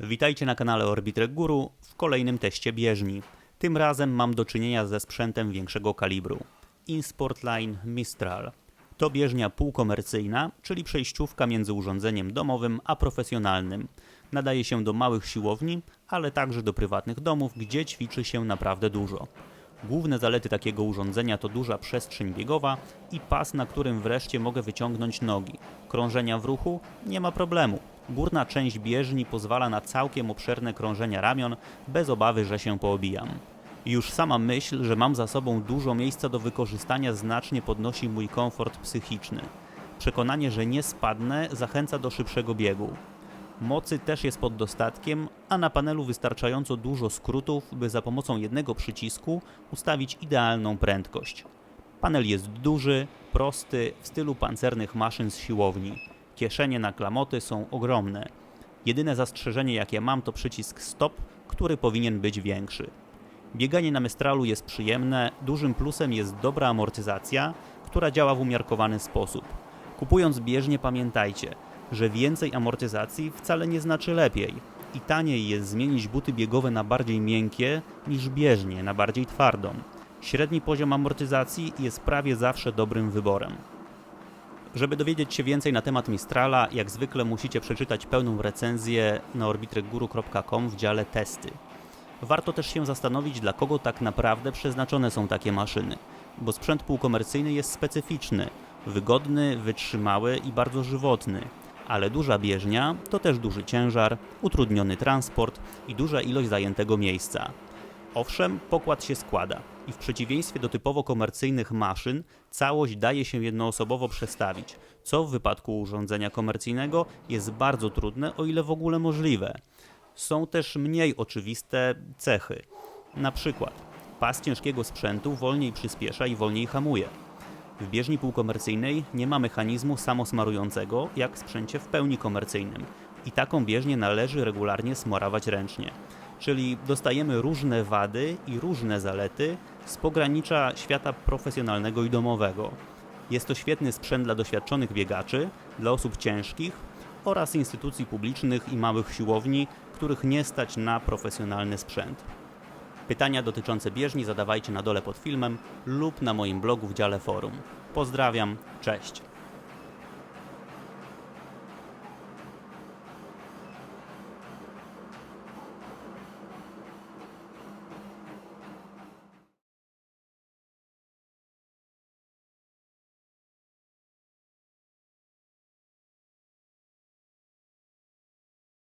Witajcie na kanale Orbitrek Guru w kolejnym teście bieżni. Tym razem mam do czynienia ze sprzętem większego kalibru. Insportline Mistral. To bieżnia półkomercyjna, czyli przejściówka między urządzeniem domowym a profesjonalnym. Nadaje się do małych siłowni, ale także do prywatnych domów, gdzie ćwiczy się naprawdę dużo. Główne zalety takiego urządzenia to duża przestrzeń biegowa i pas, na którym wreszcie mogę wyciągnąć nogi. Krążenia w ruchu nie ma problemu. Górna część bieżni pozwala na całkiem obszerne krążenia ramion, bez obawy, że się poobijam. Już sama myśl, że mam za sobą dużo miejsca do wykorzystania znacznie podnosi mój komfort psychiczny. Przekonanie, że nie spadnę, zachęca do szybszego biegu. Mocy też jest pod dostatkiem, a na panelu wystarczająco dużo skrótów, by za pomocą jednego przycisku ustawić idealną prędkość. Panel jest duży, prosty, w stylu pancernych maszyn z siłowni. Kieszenie na klamoty są ogromne. Jedyne zastrzeżenie jakie mam to przycisk stop, który powinien być większy. Bieganie na Mistralu jest przyjemne, dużym plusem jest dobra amortyzacja, która działa w umiarkowany sposób. Kupując bieżnie pamiętajcie, że więcej amortyzacji wcale nie znaczy lepiej i taniej jest zmienić buty biegowe na bardziej miękkie niż bieżnie na bardziej twardą. Średni poziom amortyzacji jest prawie zawsze dobrym wyborem. Żeby dowiedzieć się więcej na temat Mistrala, jak zwykle musicie przeczytać pełną recenzję na orbitrekguru.com w dziale testy. Warto też się zastanowić, dla kogo tak naprawdę przeznaczone są takie maszyny, bo sprzęt półkomercyjny jest specyficzny, wygodny, wytrzymały i bardzo żywotny, ale duża bieżnia to też duży ciężar, utrudniony transport i duża ilość zajętego miejsca. Owszem, pokład się składa i w przeciwieństwie do typowo komercyjnych maszyn, całość daje się jednoosobowo przestawić, co w wypadku urządzenia komercyjnego jest bardzo trudne, o ile w ogóle możliwe. Są też mniej oczywiste cechy. Na przykład pas ciężkiego sprzętu wolniej przyspiesza i wolniej hamuje. W bieżni półkomercyjnej nie ma mechanizmu samosmarującego, jak w sprzęcie w pełni komercyjnym. I taką bieżnię należy regularnie smorować ręcznie. Czyli dostajemy różne wady i różne zalety z pogranicza świata profesjonalnego i domowego. Jest to świetny sprzęt dla doświadczonych biegaczy, dla osób ciężkich oraz instytucji publicznych i małych siłowni, których nie stać na profesjonalny sprzęt. Pytania dotyczące bieżni zadawajcie na dole pod filmem lub na moim blogu w dziale forum. Pozdrawiam, cześć.